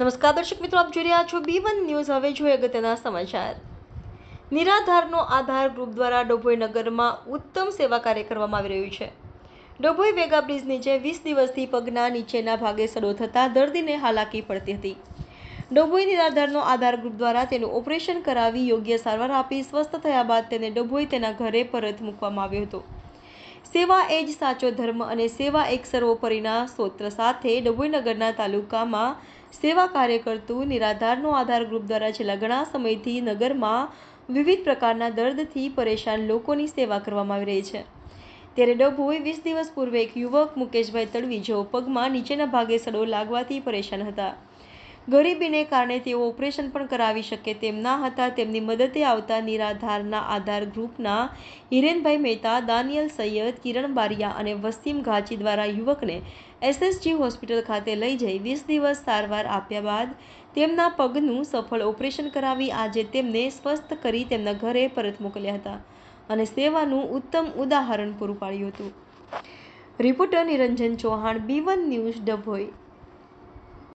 નમસ્કાર, દર્શક મિત્રો, આપ જોઈ રહ્યા છો બી વન ન્યૂઝ હવે જોઈએ અગત્યના સમાચાર. નિરાધારનો આધાર ગ્રુપ દ્વારા ડભોઈ નગરમાં ઉત્તમ સેવા કાર્ય કરવામાં આવી રહ્યું છે. ડભોઈ વેગા બ્રિજ નીચે વીસ દિવસથી પગના નીચેના ભાગે સડો થતાં દર્દીને હાલાકી પડતી હતી. ડભોઈ નિરાધારનો આધાર ગ્રુપ દ્વારા તેનું ઓપરેશન કરાવી યોગ્ય સારવાર આપી સ્વસ્થ થયા બાદ તેને ડભોઈ તેના ઘરે પરત મૂકવામાં આવ્યો હતો. સેવા એ જ સાચો ધર્મ અને સેવા એક સર્વોપરીના સ્તોત્ર સાથે ડભોઈનગરના તાલુકામાં સેવા કાર્ય કરતું નિરાધારનો આધાર ગ્રુપ દ્વારા છેલ્લા ઘણા સમયથી નગરમાં વિવિધ પ્રકારના દર્દથી પરેશાન લોકોની સેવા કરવામાં આવી રહી છે. ત્યારે ડભોઈ વીસ દિવસ પૂર્વે એક યુવક મુકેશભાઈ તડવી જેઓ પગમાં નીચેના ભાગે સડો લાગવાથી પરેશાન હતા. ગરીબીને કારણે તેઓ ઓપરેશન પણ કરાવી શકે તેમ ના હતા. તેમની મદદે આવતા નિરાધારના આધાર ગ્રુપના હિરેનભાઈ મહેતા, દાનિયલ સૈયદ, કિરણ બારિયા અને વસીમ ઘાચી દ્વારા યુવકને એસએસજી હોસ્પિટલ ખાતે લઈ જઈ વીસ દિવસ સારવાર આપ્યા બાદ તેમના પગનું સફળ ઓપરેશન કરાવી આજે તેમને સ્વસ્થ કરી તેમના ઘરે પરત મોકલ્યા હતા અને સેવાનું ઉત્તમ ઉદાહરણ પૂરું પાડ્યું હતું. Reporter Niranjan Chauhan, B one news, Dabhoi.